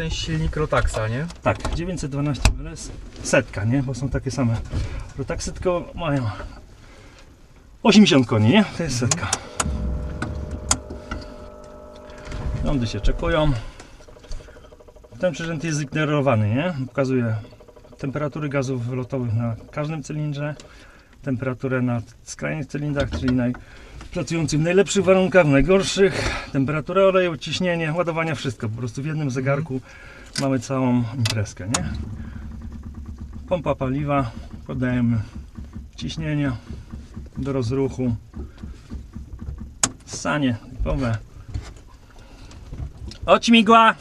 ten silnik Rotaxa, nie? Tak, 912 LS, setka, nie? Bo są takie same. Rotaxy tylko mają 80 koni, nie? To jest setka. Lądy się czekują. Ten przyrząd jest zignorowany, nie? Pokazuje temperatury gazów wylotowych na każdym cylindrze, temperaturę na skrajnych cylindrach, czyli naj, pracującym w najlepszych warunkach, w najgorszych, temperaturę oleju, ciśnienie, ładowania, wszystko. Po prostu w jednym zegarku mamy całą imprezkę, nie? Pompa paliwa, podajemy ciśnienie do rozruchu, sanie typowe. Oć migła!